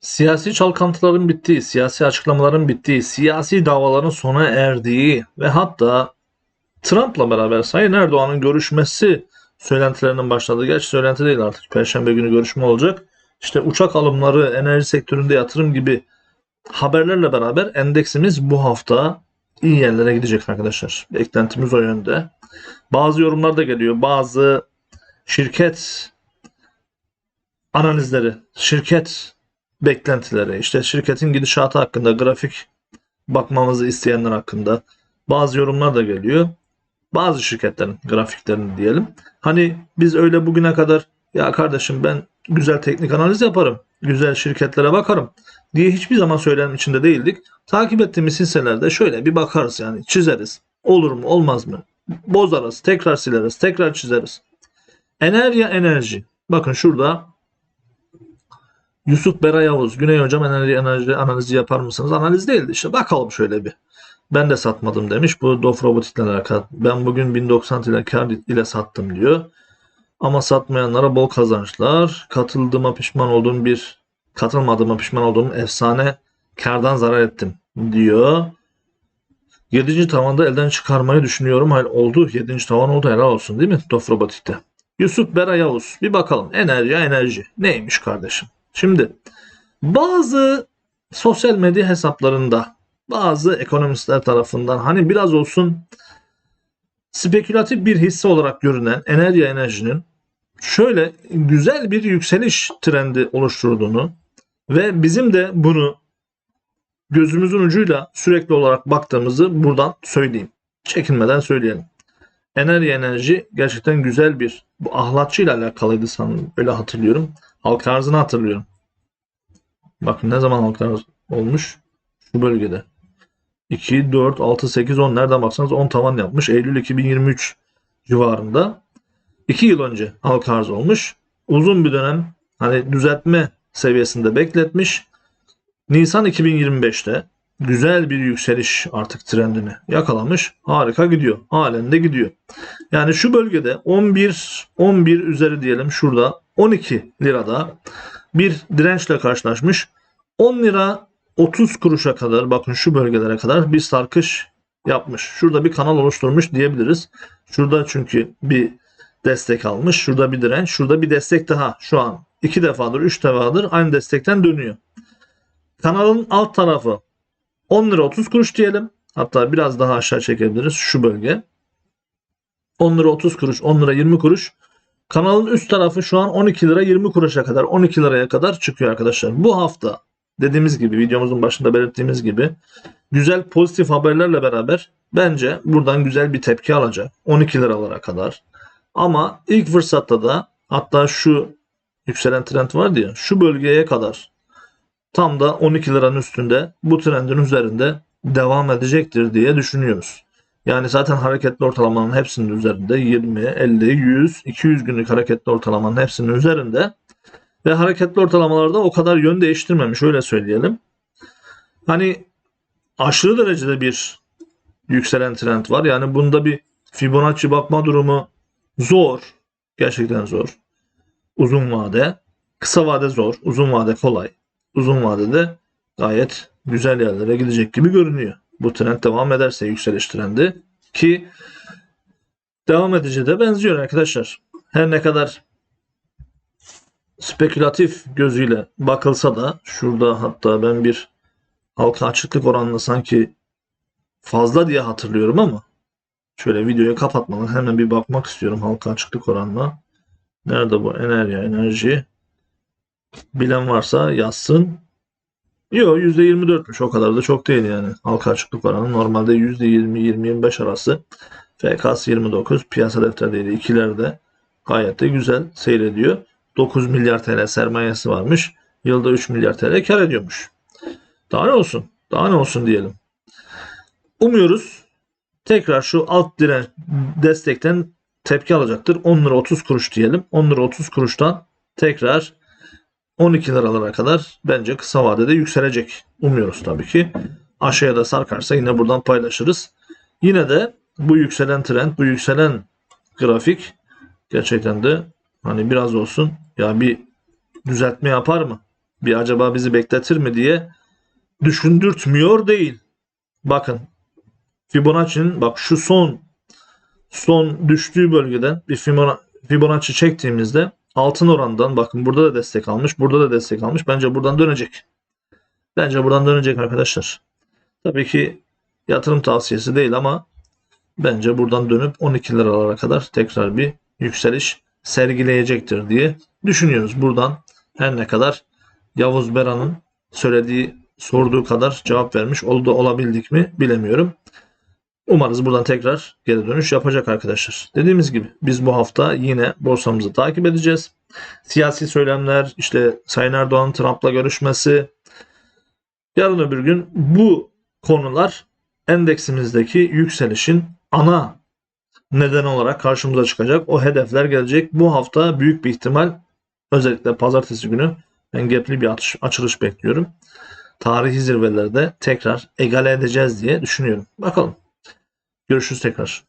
Siyasi çalkantıların bittiği, siyasi açıklamaların bittiği, siyasi davaların sona erdiği ve hatta Trump'la beraber Sayın Erdoğan'ın görüşmesi söylentilerinin başladığı. Gerçi söylenti değil artık. Perşembe günü görüşme olacak. İşte uçak alımları, enerji sektöründe yatırım gibi haberlerle beraber endeksimiz bu hafta iyi yerlere gidecek arkadaşlar. Beklentimiz o yönde. Bazı yorumlar da geliyor. Bazı şirket analizleri, şirket beklentileri, işte şirketin gidişatı hakkında grafik bakmamızı isteyenler hakkında bazı yorumlar da geliyor. Bazı şirketlerin grafiklerini diyelim. Hani biz öyle bugüne kadar ya kardeşim ben güzel teknik analiz yaparım, güzel şirketlere bakarım diye hiçbir zaman söylenim içinde değildik. Takip ettiğimiz hisselerde şöyle bir bakarız yani çizeriz. Olur mu olmaz mı? Bozarız, tekrar sileriz, tekrar çizeriz. Enerji enerji. Bakın şurada Yusuf Beray Yavuz, Güney Hocam enerji enerji analizi yapar mısınız? Analiz değildi işte bakalım şöyle bir. Ben de satmadım demiş. Bu Dof Robotik ile alakalı. Ben bugün 1090 ile kar ile sattım diyor. Ama satmayanlara bol kazançlar. Katıldığıma pişman olduğum bir katılmadığıma pişman olduğum efsane kardan zarar ettim diyor. 7. tavanda elden çıkarmayı düşünüyorum. Hayır oldu. 7. tavan oldu. Helal olsun değil mi? Dof Robotik'te. Yusuf Bera. Bir bakalım. Enerji enerji. Neymiş kardeşim? Şimdi bazı sosyal medya hesaplarında bazı ekonomistler tarafından hani biraz olsun spekülatif bir hisse olarak görünen enerji enerjinin şöyle güzel bir yükseliş trendi oluşturduğunu ve bizim de bunu gözümüzün ucuyla sürekli olarak baktığımızı buradan söyleyeyim. Çekinmeden söyleyelim. Enerji enerji gerçekten güzel bir bu ahlatçı ile alakalıydı sanırım. Öyle hatırlıyorum. Halka arzını hatırlıyorum. Bakın ne zaman halka arz olmuş? Şu bölgede. 2, 4, 6, 8, 10 nereden baksanız 10 tavan yapmış. Eylül 2023 civarında. 2 yıl önce halka arz olmuş. Uzun bir dönem hani düzeltme seviyesinde bekletmiş. Nisan 2025'te güzel bir yükseliş artık trendini yakalamış. Harika gidiyor. Halen de gidiyor. Yani şu bölgede 11 11 üzeri diyelim şurada 12 lirada bir dirençle karşılaşmış. 10 lira 30 kuruşa kadar bakın şu bölgelere kadar bir sarkış yapmış. Şurada bir kanal oluşturmuş diyebiliriz. Şurada çünkü bir destek almış. Şurada bir direnç. Şurada bir destek daha. Şu an iki defadır, üç defadır aynı destekten dönüyor. Kanalın alt tarafı 10 lira 30 kuruş diyelim. Hatta biraz daha aşağı çekebiliriz şu bölge. 10 lira 30 kuruş, 10 lira 20 kuruş. Kanalın üst tarafı şu an 12 lira 20 kuruşa kadar, 12 liraya kadar çıkıyor arkadaşlar. Bu hafta dediğimiz gibi videomuzun başında belirttiğimiz gibi güzel pozitif haberlerle beraber bence buradan güzel bir tepki alacak. 12 liralara kadar. Ama ilk fırsatta da hatta şu yükselen trend var ya şu bölgeye kadar tam da 12 liranın üstünde bu trendin üzerinde devam edecektir diye düşünüyoruz. Yani zaten hareketli ortalamanın hepsinin üzerinde 20, 50, 100, 200 günlük hareketli ortalamanın hepsinin üzerinde ve hareketli ortalamalarda o kadar yön değiştirmemiş öyle söyleyelim. Hani aşırı derecede bir yükselen trend var. Yani bunda bir Fibonacci bakma durumu zor. Gerçekten zor. Uzun vade. Kısa vade zor. Uzun vade kolay. Uzun vadede gayet güzel yerlere gidecek gibi görünüyor. Bu trend devam ederse yükseliş trendi ki devam edici de benziyor arkadaşlar. Her ne kadar spekülatif gözüyle bakılsa da şurada hatta ben bir halka açıklık oranını sanki fazla diye hatırlıyorum ama şöyle videoyu kapatmadan hemen bir bakmak istiyorum halka açıklık oranına. Nerede bu enerji enerji? Bilen varsa yazsın. Yok %24'müş o kadar da çok değil yani. Halka açıklık oranı normalde %20-20-25 arası. FK'sı 29 piyasa defterleri ikilerde gayet de güzel seyrediyor. 9 milyar TL sermayesi varmış. Yılda 3 milyar TL kar ediyormuş. Daha ne olsun? Daha ne olsun diyelim. Umuyoruz tekrar şu alt direnç destekten tepki alacaktır. 10 lira 30 kuruş diyelim. 10 lira 30 kuruştan tekrar 12 liralara kadar bence kısa vadede yükselecek. Umuyoruz tabii ki. Aşağıya da sarkarsa yine buradan paylaşırız. Yine de bu yükselen trend, bu yükselen grafik gerçekten de hani biraz olsun ya bir düzeltme yapar mı? Bir acaba bizi bekletir mi diye düşündürtmüyor değil. Bakın Fibonacci'nin bak şu son son düştüğü bölgeden bir Fibona- Fibonacci çektiğimizde altın orandan bakın burada da destek almış, burada da destek almış. Bence buradan dönecek. Bence buradan dönecek arkadaşlar. Tabii ki yatırım tavsiyesi değil ama bence buradan dönüp 12 liralara kadar tekrar bir yükseliş sergileyecektir diye düşünüyoruz. Buradan her ne kadar Yavuz Beran'ın söylediği, sorduğu kadar cevap vermiş oldu olabildik mi bilemiyorum. Umarız buradan tekrar geri dönüş yapacak arkadaşlar. Dediğimiz gibi biz bu hafta yine borsamızı takip edeceğiz. Siyasi söylemler, işte Sayın Erdoğan'ın Trump'la görüşmesi, yarın öbür gün bu konular endeksimizdeki yükselişin ana neden olarak karşımıza çıkacak. O hedefler gelecek. Bu hafta büyük bir ihtimal özellikle pazartesi günü ben gapli bir açılış bekliyorum. Tarihi zirvelerde tekrar egale edeceğiz diye düşünüyorum. Bakalım. Görüşürüz tekrar.